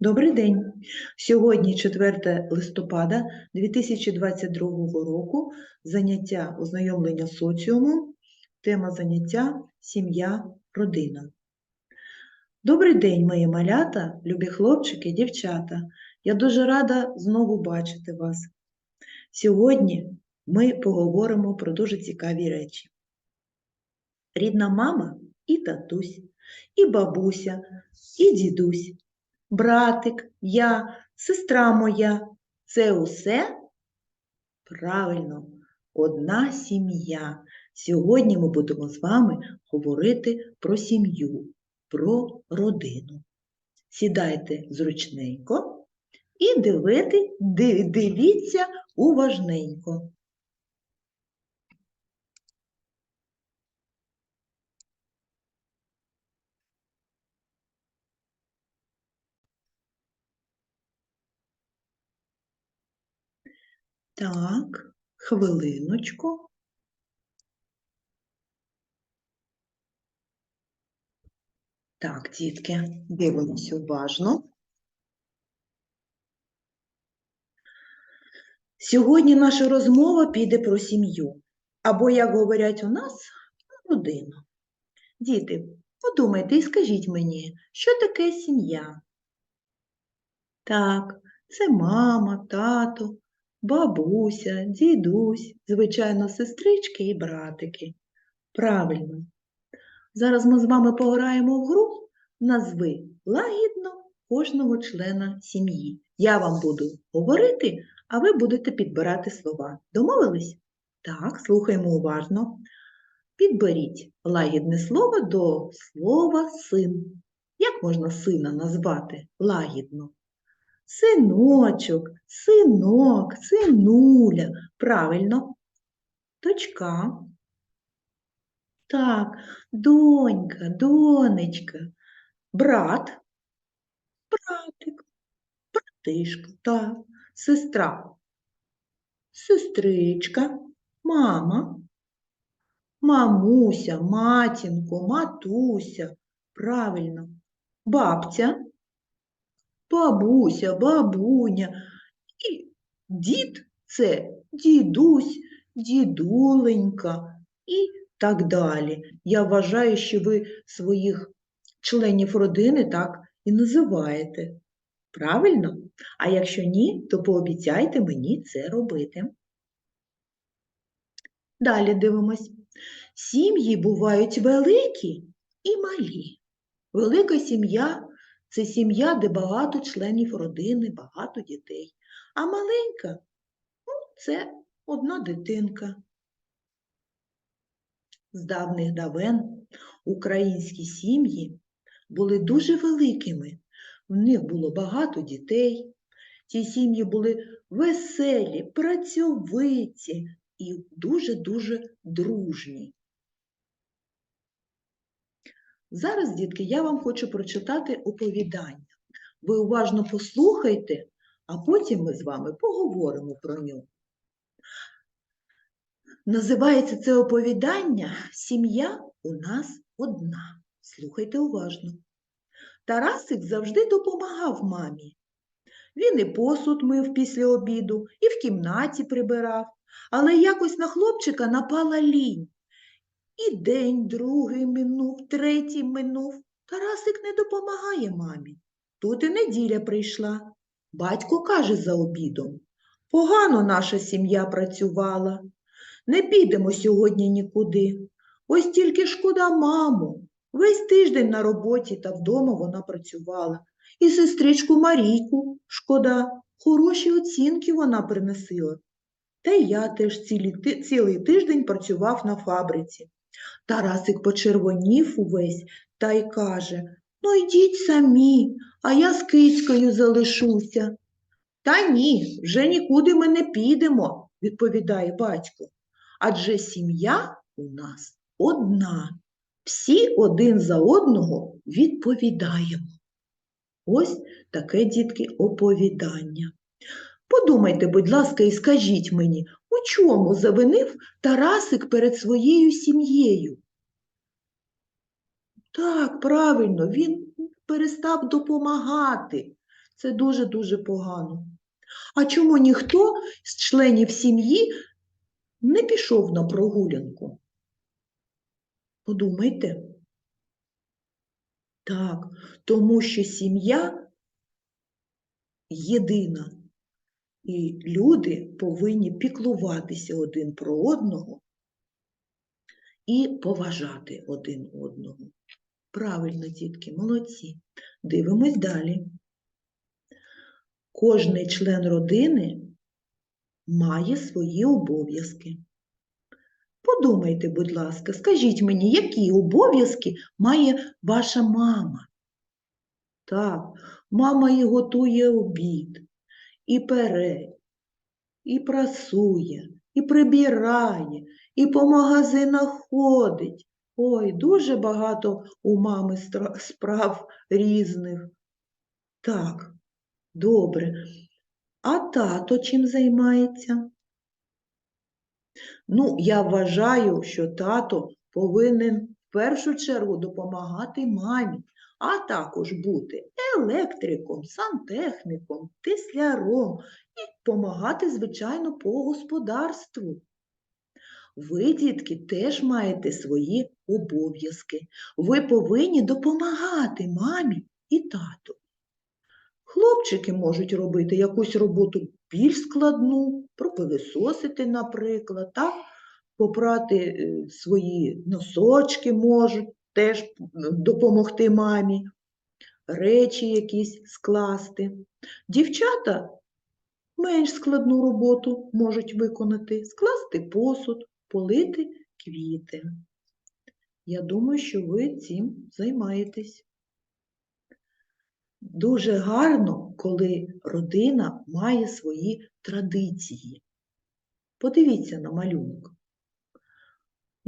Добрий день! Сьогодні 4 листопада 2022 року заняття ознайомлення з соціумом, тема заняття сім'я, родина. Добрий день, мої малята, любі хлопчики, дівчата. Я дуже рада знову бачити вас. Сьогодні ми поговоримо про дуже цікаві речі. Рідна мама і татусь, і бабуся, і дідусь братик, я, сестра моя це усе правильно, одна сім'я. Сьогодні ми будемо з вами говорити про сім'ю, про родину. Сідайте зручненько і дивити, дивіться уважненько. Так, хвилиночку. Так, дітки, дивимося уважно. Сьогодні наша розмова піде про сім'ю, або, як говорять у нас, родину. Діти, подумайте і скажіть мені, що таке сім'я? Так, це мама, тато, бабуся, дідусь, звичайно, сестрички і братики. Правильно. Зараз ми з вами пограємо в гру назви лагідно кожного члена сім'ї. Я вам буду говорити, а ви будете підбирати слова. Домовились? Так, слухаємо уважно. Підберіть лагідне слово до слова син. Як можна сина назвати лагідно? Синочок, синок, синуля. Правильно. Дочка. Так, донька, донечка. Брат, братик, братишка, так, сестра, сестричка, мама, мамуся, матінко, матуся. Правильно. Бабця, бабуся, бабуня. І дід це дідусь, дідуленька і так далі. Я вважаю, що ви своїх членів родини так і називаєте. Правильно? А якщо ні, то пообіцяйте мені це робити. Далі дивимось. Сім'ї бувають великі і малі. Велика сім'я це сім'я, де багато членів родини, багато дітей. А маленька ну, це одна дитинка. З давних давен українські сім'ї були дуже великими. В них було багато дітей. Ці сім'ї були веселі, працьовиті і дуже-дуже дружні. Зараз, дітки, я вам хочу прочитати оповідання. Ви уважно послухайте, а потім ми з вами поговоримо про нього. Називається це оповідання Сім'я у нас одна. Слухайте уважно. Тарасик завжди допомагав мамі. Він і посуд мив після обіду, і в кімнаті прибирав, але якось на хлопчика напала лінь. І день другий минув, третій минув. Тарасик не допомагає мамі. Тут і неділя прийшла. Батько каже за обідом. Погано наша сім'я працювала. Не підемо сьогодні нікуди. Ось тільки шкода маму. Весь тиждень на роботі та вдома вона працювала. І сестричку Марійку, шкода, хороші оцінки вона принесила. Та я теж цілий тиждень працював на фабриці. Тарасик почервонів увесь та й каже, ну йдіть самі, а я з кицькою залишуся. Та ні, вже нікуди ми не підемо, відповідає батько. Адже сім'я у нас одна. Всі один за одного відповідаємо. Ось таке, дітки, оповідання. Подумайте, будь ласка, і скажіть мені, у чому завинив Тарасик перед своєю сім'єю? Так, правильно, він перестав допомагати. Це дуже-дуже погано. А чому ніхто з членів сім'ї не пішов на прогулянку? Подумайте. Так, тому що сім'я єдина, і люди повинні піклуватися один про одного і поважати один одного. Правильно, дітки, молодці. Дивимось далі. Кожний член родини має свої обов'язки. Подумайте, будь ласка, скажіть мені, які обов'язки має ваша мама? Так, мама і готує обід, і пере, і прасує, і прибирає, і по магазинах ходить. Ой, дуже багато у мами справ різних. Так, добре. А тато чим займається? Ну, я вважаю, що тато повинен в першу чергу допомагати мамі, а також бути електриком, сантехніком, тесляром і допомагати, звичайно, по господарству. Ви, дітки, теж маєте свої обов'язки. Ви повинні допомагати мамі і тату. Хлопчики можуть робити якусь роботу більш складну, пропилисосити, наприклад, так? попрати е, свої носочки можуть теж допомогти мамі, речі якісь скласти. Дівчата менш складну роботу можуть виконати, скласти посуд, полити квіти. Я думаю, що ви цим займаєтесь. Дуже гарно, коли родина має свої традиції. Подивіться на малюнок.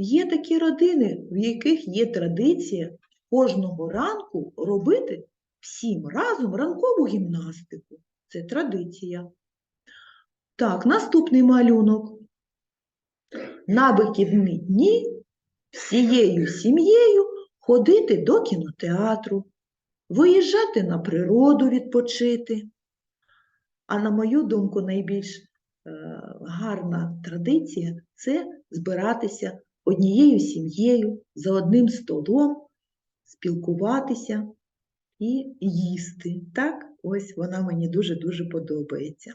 Є такі родини, в яких є традиція кожного ранку робити всім разом ранкову гімнастику. Це традиція. Так, наступний малюнок. На вихідні дні всією сім'єю ходити до кінотеатру, виїжджати на природу відпочити. А на мою думку, найбільш е, гарна традиція це збиратися однією сім'єю за одним столом, спілкуватися і їсти. Так, ось вона мені дуже-дуже подобається.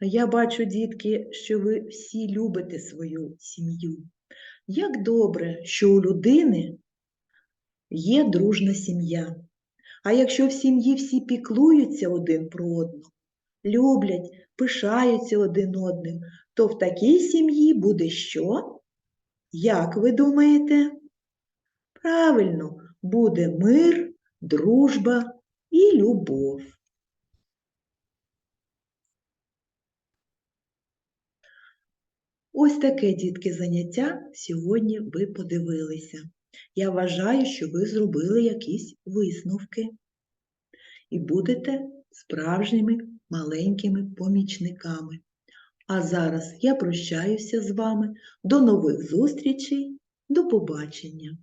Я бачу, дітки, що ви всі любите свою сім'ю. Як добре, що у людини є дружна сім'я. А якщо в сім'ї всі піклуються один про одного, люблять, пишаються один одним, то в такій сім'ї буде що? Як ви думаєте? Правильно, буде мир, дружба і любов. Ось таке, дітки, заняття сьогодні ви подивилися. Я вважаю, що ви зробили якісь висновки і будете справжніми маленькими помічниками. А зараз я прощаюся з вами. До нових зустрічей, до побачення!